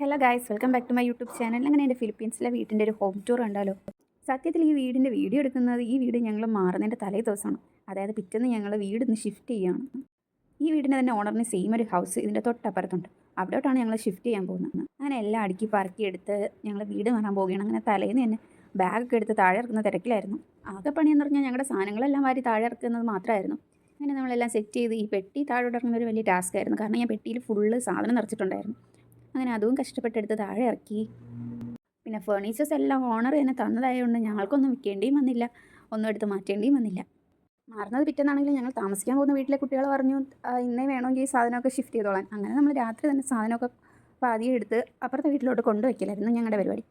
Hello guys welcome back to my YouTube channel അങ്ങനെ എന്റെ ഫിലിപ്പീൻസിലെ വീട്ടിന്റെ ഒരു ഹോം ടൂർ ഉണ്ടല്ലോ സത്യത്തിൽ ഈ വീടിന്റെ വീഡിയോ എടുക്കുന്നത് ഈ വീട് ഞങ്ങൾ മാറുന്നതിന്റെ തലേ ദിവസമാണ്. അതായത് പിറ്റേന്ന് ഞങ്ങൾ വീട് ഒന്ന് ഷിഫ്റ്റ് ചെയ്യുകയാണ്. ഈ വീടിന്റെ തന്നെ ഓണറിന് സെയിം ഒരു ഹൗസ് ഇതിന്റെ തൊട്ടപ്പുറത്തുണ്ട്. അവിടോട്ടാണ് ഞങ്ങൾ ഷിഫ്റ്റ് ചെയ്യാൻ പോകുന്നത്. അങ്ങനെ എല്ലാം അടുക്കി പറക്കി എടുത്ത് ഞങ്ങൾ വീട് മാറാൻ പോവുകയാണ്. അങ്ങനെ തലേന്ന് തന്നെ ബാഗൊക്കെ എടുത്ത് താഴെ ഇറക്കുന്ന തിരക്കിലായിരുന്നു. ആകെ പണിയെന്ന് പറഞ്ഞാൽ ഞങ്ങളുടെ സാധനങ്ങളെല്ലാം വാരി താഴെ ഇറക്കുന്നത് മാത്രമായിരുന്നു. അങ്ങനെ നമ്മളെല്ലാം സെറ്റ് ചെയ്ത് ഈ പെട്ടി താഴെ ഇറങ്ങുന്ന ഒരു വലിയ ടാസ്ക് ആയിരുന്നു. കാരണം ഞാൻ പെട്ടിയിൽ ഫുള്ള് സാധനം നിറച്ചിട്ടുണ്ടായിരുന്നു. അങ്ങനെ അതും കഷ്ടപ്പെട്ടെടുത്ത് താഴെ ഇറക്കി. പിന്നെ ഫേർണിച്ചേഴ്സ് എല്ലാം ഓണർ തന്നെ തന്നതായതുകൊണ്ട് ഞങ്ങൾക്കൊന്നും വിൽക്കേണ്ടിയും വന്നില്ല. ഒന്നും എടുത്ത് മാറ്റേണ്ടിയും വന്നില്ല. മാറുന്നത് പിറ്റേന്നാണെങ്കിൽ ഞങ്ങൾ താമസിക്കാൻ പോകുന്ന വീട്ടിലെ കുട്ടികൾ പറഞ്ഞു "ആ, ഇന്നേ വേണമെങ്കിൽ ഈ സാധനമൊക്കെ ഷിഫ്റ്റ് ചെയ്തോളാൻ. അങ്ങനെ നമ്മൾ രാത്രി തന്നെ സാധനമൊക്കെ പാതിയെടുത്ത് അപ്പുറത്തെ വീട്ടിലോട്ട് കൊണ്ടുവയ്ക്കലായിരുന്നു ഞങ്ങളുടെ പരിപാടി.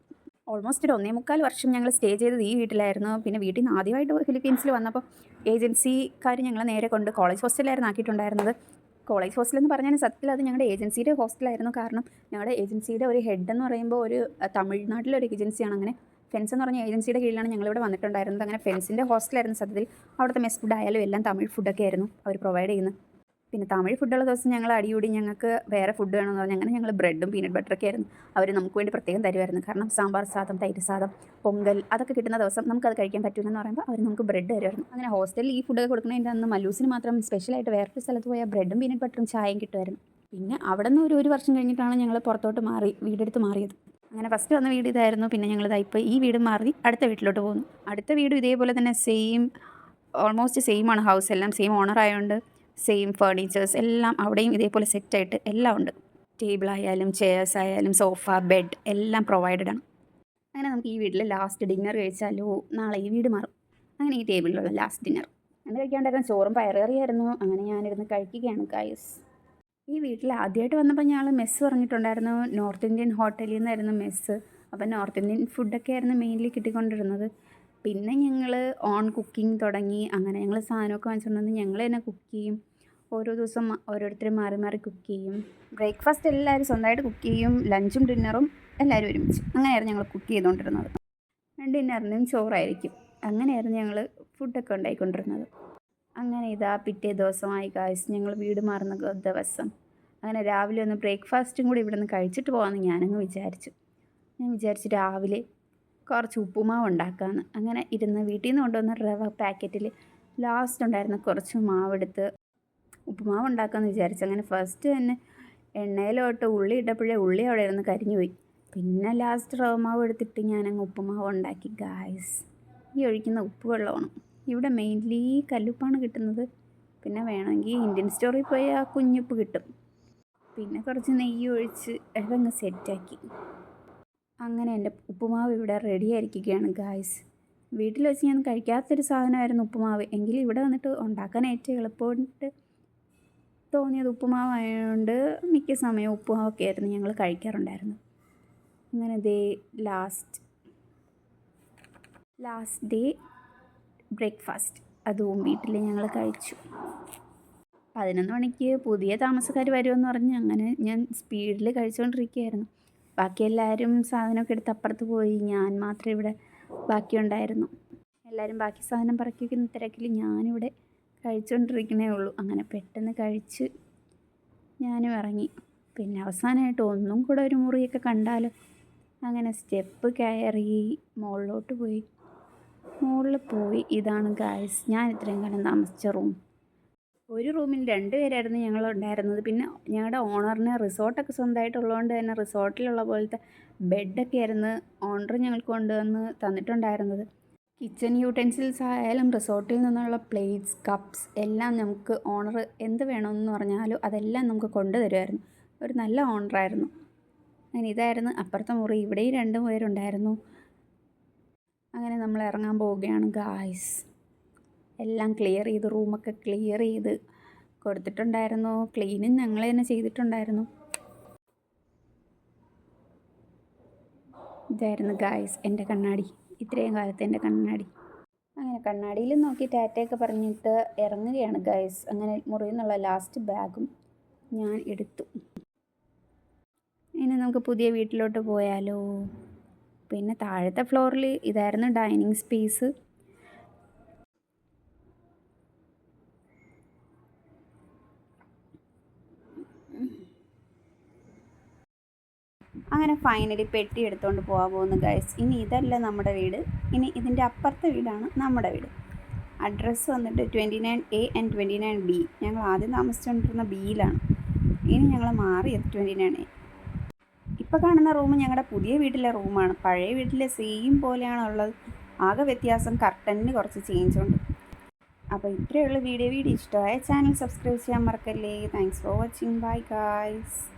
ഓൾമോസ്റ്റ് ഒരു ഒന്നേ മുക്കാൽ വർഷം ഞങ്ങൾ സ്റ്റേ ചെയ്തത് ഈ വീട്ടിലായിരുന്നു. പിന്നെ വീട്ടിൽ നിന്ന് ആദ്യമായിട്ട് ഫിലിപ്പീൻസിൽ വന്നപ്പോൾ ഏജൻസിക്കാർ ഞങ്ങളെ നേരെ കൊണ്ട് കോളേജ് ഹോസ്റ്റലിലായിരുന്നു ആക്കിയിട്ടുണ്ടായിരുന്നത്. കോളേജ് ഹോസ്റ്റൽ എന്ന് പറഞ്ഞാൽ സത്യത്തിൽ അത് ഞങ്ങളുടെ ഏജൻസിയുടെ ഹോസ്റ്റലായിരുന്നു കാരണം ഞങ്ങളുടെ ഏജൻസിയുടെ ഒരു ഹെഡ് എന്ന് പറയുമ്പോൾ ഒരു തമിഴ്നാട്ടിലെ ഒരു ഏജൻസിയാണ് അങ്ങനെ ഫെൻസ് എന്ന് പറഞ്ഞ ഏജൻസിയുടെ കീഴിലാണ് ഞങ്ങളിവിടെ വന്നിട്ടുണ്ടായിരുന്നത്. അങ്ങനെ ഫെൻസിന്റെ ഹോസ്റ്റലായിരുന്നു സത്യത്തിൽ. അവിടുത്തെ മെസ് ഫുഡ് ആയാലും എല്ലാം തമിഴ് ഫുഡൊക്കെ ആയിരുന്നു അവർ പ്രൊവൈഡ് ചെയ്യുന്നത്. പിന്നെ തമിഴ് ഫുഡുള്ള ദിവസം ഞങ്ങൾ അടിയൂടി ഞങ്ങൾക്ക് വേറെ ഫുഡ് വേണമെന്ന് പറഞ്ഞാൽ അങ്ങനെ ഞങ്ങൾ ബ്രെഡും പീനട്ട് ബട്ടറൊക്കെ ആയിരുന്നു. അവർ നമുക്ക് വേണ്ടി പ്രത്യേകം തരുമായിരുന്നു കാരണം സാമ്പാർ സാദം തൈര് സാദം പൊങ്കൽ അതൊക്കെ കിട്ടുന്ന ദിവസം നമുക്കത് കഴിക്കാൻ പറ്റില്ലെന്ന് പറയുമ്പോൾ അവർ നമുക്ക് ബ്രെഡ് തരുമായിരുന്നു അങ്ങനെ ഹോസ്റ്റലിൽ ഈ ഫുഡൊക്കെ കൊടുക്കുന്നതിന്റെ അന്ന് മല്ലൂസിന് മാത്രം സ്പെഷ്യലായിട്ട് വേറൊരു സ്ഥലത്ത് പോയാൽ ബ്രെഡും പീനട്ട് ബട്ടറും ചായയും കിട്ടുമായിരുന്നു പിന്നെ അവിടെ നിന്ന് ഒരു ഒരു വർഷം കഴിഞ്ഞിട്ടാണ് ഞങ്ങൾ പുറത്തോട്ട് മാറി വീടെടുത്ത് മാറിയത്. അങ്ങനെ ഫസ്റ്റ് വന്ന വീട് ഇതായിരുന്നു. പിന്നെ ഞങ്ങൾ ഇപ്പോൾ ഈ വീട് മാറി അടുത്ത വീട്ടിലോട്ട് പോകുന്നു. അടുത്ത വീടും ഇതേപോലെ തന്നെ സെയിം ഓൾമോസ്റ്റ് സെയിം ആണ് ഹൗസ് എല്ലാം സെയിം ഓണർ ആയതുകൊണ്ട് സെയിം ഫേർണിച്ചേഴ്സ് എല്ലാം അവിടെയും ഇതേപോലെ സെറ്റായിട്ട് എല്ലാം ഉണ്ട്. ടേബിൾ ആയാലും ചെയർസ് ആയാലും സോഫ ബെഡ് എല്ലാം പ്രൊവൈഡഡ് ആണ്. അങ്ങനെ നമുക്ക് ഈ വീട്ടിൽ ലാസ്റ്റ് ഡിന്നർ കഴിച്ചാലോ? നാളെ ഈ വീട് മാറും. അങ്ങനെ ഈ ടേബിളിലുള്ള ലാസ്റ്റ് ഡിന്നർ അങ്ങനെ കഴിക്കാണ്ടായിരുന്നു ചോറും പയറേറിയായിരുന്നു അങ്ങനെ ഞാനിരുന്ന് കഴിക്കുകയാണ് കായസ് ഈ വീട്ടിൽ ആദ്യമായിട്ട് വന്നപ്പോൾ ഞങ്ങൾ മെസ്സ് പറഞ്ഞിട്ടുണ്ടായിരുന്നു. നോർത്ത് ഇന്ത്യൻ ഹോട്ടലിൽ നിന്നായിരുന്നു മെസ്സ് അപ്പോൾ നോർത്ത് ഇന്ത്യൻ ഫുഡൊക്കെ ആയിരുന്നു മെയിൻലി കിട്ടിക്കൊണ്ടിരുന്നത്. പിന്നെ ഞങ്ങൾ ഓൺ കുക്കിംഗ് തുടങ്ങി. അങ്ങനെ ഞങ്ങൾ സാധനമൊക്കെ വാങ്ങിച്ചുകൊണ്ടുവന്ന് ഞങ്ങൾ തന്നെ കുക്ക് ചെയ്യും. ഓരോ ദിവസം ഓരോരുത്തർ മാറി മാറി കുക്ക് ചെയ്യും. ബ്രേക്ക്ഫാസ്റ്റ് എല്ലാവരും സ്വന്തമായിട്ട് കുക്ക് ചെയ്യും. ലഞ്ചും ഡിന്നറും എല്ലാവരും ഒരുമിച്ച്. അങ്ങനെയായിരുന്നു ഞങ്ങൾ കുക്ക് ചെയ്തുകൊണ്ടിരുന്നത് ഡിന്നറിനും ചോറായിരിക്കും. അങ്ങനെയായിരുന്നു ഞങ്ങൾ ഫുഡൊക്കെ ഉണ്ടായിക്കൊണ്ടിരുന്നത്. അങ്ങനെ ഇതാ പിറ്റേ ദിവസമായി കാശ് ഞങ്ങൾ വീട് മാറുന്ന ദിവസം. അങ്ങനെ രാവിലെ ഒന്ന് ബ്രേക്ക്ഫാസ്റ്റും കൂടി ഇവിടെ നിന്ന് കഴിച്ചിട്ട് പോകാമെന്ന് ഞാനങ്ങ് വിചാരിച്ചു. ഞാൻ വിചാരിച്ചു രാവിലെ കുറച്ച് ഉപ്പുമാവ് ഉണ്ടാക്കാമെന്ന് അങ്ങനെ ഇരുന്ന് വീട്ടിൽ നിന്ന് കൊണ്ടുവന്ന റവ പാക്കറ്റിൽ ലാസ്റ്റ് ഉണ്ടായിരുന്ന കുറച്ച് മാവെടുത്ത് ഉപ്പുമാവ് ഉണ്ടാക്കാമെന്ന് വിചാരിച്ചു. അങ്ങനെ ഫസ്റ്റ് തന്നെ എണ്ണയിലോട്ട് ഉള്ളി ഇട്ടപ്പോഴേ ഉള്ളി അവിടെ ഇരുന്ന് കരിഞ്ഞു പോയി പിന്നെ ലാസ്റ്റ് റവ മാവ് എടുത്തിട്ട് ഞാനങ്ങ് ഉപ്പുമാവ് ഉണ്ടാക്കി. ഗായ്സ് ഈ ഒഴിക്കുന്ന ഉപ്പ് വെള്ളമാണ്. ഇവിടെ മെയിൻലി കല്ലുപ്പാണ് കിട്ടുന്നത്. പിന്നെ വേണമെങ്കിൽ ഇന്ത്യൻ സ്റ്റോറിൽ പോയി ആ കുഞ്ഞുപ്പ് കിട്ടും. പിന്നെ കുറച്ച് നെയ്യ് ഒഴിച്ച് അതങ്ങ് സെറ്റാക്കി അങ്ങനെ എന്റെ ഉപ്പുമാവ് ഇവിടെ റെഡി ആയിരിക്കുകയാണ് ഗായ്സ് വീട്ടിൽ വെച്ച് ഞാൻ കഴിക്കാത്തൊരു സാധനമായിരുന്നു ഉപ്പുമാവ്. എങ്കിലും ഇവിടെ വന്നിട്ട് ഉണ്ടാക്കാൻ ഏറ്റവും എളുപ്പമായിട്ട് തോന്നിയത് ഉപ്പുമാവായതുകൊണ്ട് മിക്ക സമയം ഉപ്പുമാവൊക്കെ ആയിരുന്നു ഞങ്ങൾ കഴിക്കാറുണ്ടായിരുന്നു. അങ്ങനെ ദേ ലാസ്റ്റ് ലാസ്റ്റ് ഡേ ബ്രേക്ക്ഫാസ്റ്റ് അതും വീട്ടിൽ ഞങ്ങൾ കഴിച്ചു. പതിനൊന്ന് മണിക്ക് പുതിയ താമസക്കാർ വരുമെന്ന് പറഞ്ഞ് അങ്ങനെ ഞാൻ സ്പീഡിൽ കഴിച്ചുകൊണ്ടിരിക്കുകയായിരുന്നു ബാക്കി എല്ലാവരും സാധനമൊക്കെ എടുത്ത് അപ്പുറത്ത് പോയി. ഞാൻ മാത്രമേ ഇവിടെ ബാക്കിയുണ്ടായിരുന്നു. എല്ലാവരും ബാക്കി സാധനം പറക്കി വയ്ക്കുന്ന തിരക്കിൽ ഞാനിവിടെ കഴിച്ചുകൊണ്ടിരിക്കണേ ഉള്ളൂ. അങ്ങനെ പെട്ടെന്ന് കഴിച്ച് ഞാനും ഇറങ്ങി. പിന്നെ അവസാനമായിട്ട് ഒന്നും കൂടെ ഒരു മുറിയൊക്കെ കണ്ടാലോ? അങ്ങനെ സ്റ്റെപ്പ് കയറി മുകളിലോട്ട് പോയി. മുകളിൽ പോയി. ഇതാണ് ഗായ്സ്. ഞാൻ ഇത്രയും കാലം താമസിച്ച റൂം. ഒരു റൂമിൽ രണ്ട് പേരായിരുന്നു ഞങ്ങൾ ഉണ്ടായിരുന്നത്. പിന്നെ ഞങ്ങളുടെ ഓണറിന് റിസോർട്ടൊക്കെ സ്വന്തമായിട്ടുള്ളതുകൊണ്ട് തന്നെ റിസോർട്ടിലുള്ള പോലത്തെ ബെഡൊക്കെ ആയിരുന്നു ഓണർ ഞങ്ങൾക്ക് കൊണ്ടുവന്ന് തന്നിട്ടുണ്ടായിരുന്നത്. കിച്ചൺ യൂട്ടൻസിൽസ് ആയാലും റിസോർട്ടിൽ നിന്നുള്ള പ്ലേറ്റ്സ് കപ്സ് എല്ലാം നമുക്ക് ഓണർ എന്ത് വേണമെന്ന് പറഞ്ഞാലും അതെല്ലാം നമുക്ക് കൊണ്ടുതരുമായിരുന്നു. ഒരു നല്ല ഓണറായിരുന്നു അങ്ങനെ ഇതായിരുന്നു അപ്പുറത്തെ മുറി. ഇവിടെയും രണ്ട് പേരുണ്ടായിരുന്നു അങ്ങനെ നമ്മൾ ഇറങ്ങാൻ പോവുകയാണ് ഗായ്സ് എല്ലാം ക്ലിയർ ചെയ്ത് റൂമൊക്കെ ക്ലിയർ ചെയ്ത് കൊടുത്തിട്ടുണ്ടായിരുന്നു. ക്ലീനും ഞങ്ങൾ തന്നെ ചെയ്തിട്ടുണ്ടായിരുന്നു. ഇതായിരുന്നു ഗായ്സ് എന്റെ കണ്ണാടി. ഇത്രയും കാലത്ത് എന്റെ കണ്ണാടി. അങ്ങനെ കണ്ണാടിയിൽ നോക്കി ടാറ്റയൊക്കെ പറഞ്ഞിട്ട് ഇറങ്ങുകയാണ് ഗായ്സ് അങ്ങനെ മുറിയിൽ നിന്നുള്ള ലാസ്റ്റ് ബാഗും ഞാൻ എടുത്തു. ഇനി നമുക്ക് പുതിയ വീട്ടിലോട്ട് പോയാലോ? പിന്നെ താഴത്തെ ഫ്ലോറിൽ ഇതായിരുന്നു ഡൈനിങ് സ്പേസ് അങ്ങനെ ഫൈനലി പെട്ടി എടുത്തുകൊണ്ട് പോകാൻ പോകുന്നു ഗൈസ് ഇനി ഇതല്ല നമ്മുടെ വീട്. ഇനി ഇതിന്റെ അപ്പുറത്തെ വീടാണ് നമ്മുടെ വീട്. അഡ്രസ്സ് വന്നിട്ട് twenty nine A and twenty nine B ഞങ്ങൾ ആദ്യം താമസിച്ചുകൊണ്ടിരുന്ന ബിയിലാണ് ഇനി ഞങ്ങൾ മാറിയത് ട്വന്റി നയൻ എ ഇപ്പോൾ കാണുന്ന റൂം ഞങ്ങളുടെ പുതിയ വീട്ടിലെ റൂമാണ് പഴയ വീട്ടിലെ സെയിം പോലെയാണുള്ളത് ആകെ വ്യത്യാസം കർട്ടനിന് കുറച്ച് ചേഞ്ച് ഉണ്ട്. അപ്പോൾ ഇത്രയുള്ള വീഡിയോ. വീഡിയോ ഇഷ്ടമായ ചാനൽ സബ്സ്ക്രൈബ് ചെയ്യാൻ മറക്കല്ലേ. Thanks for watching bye guys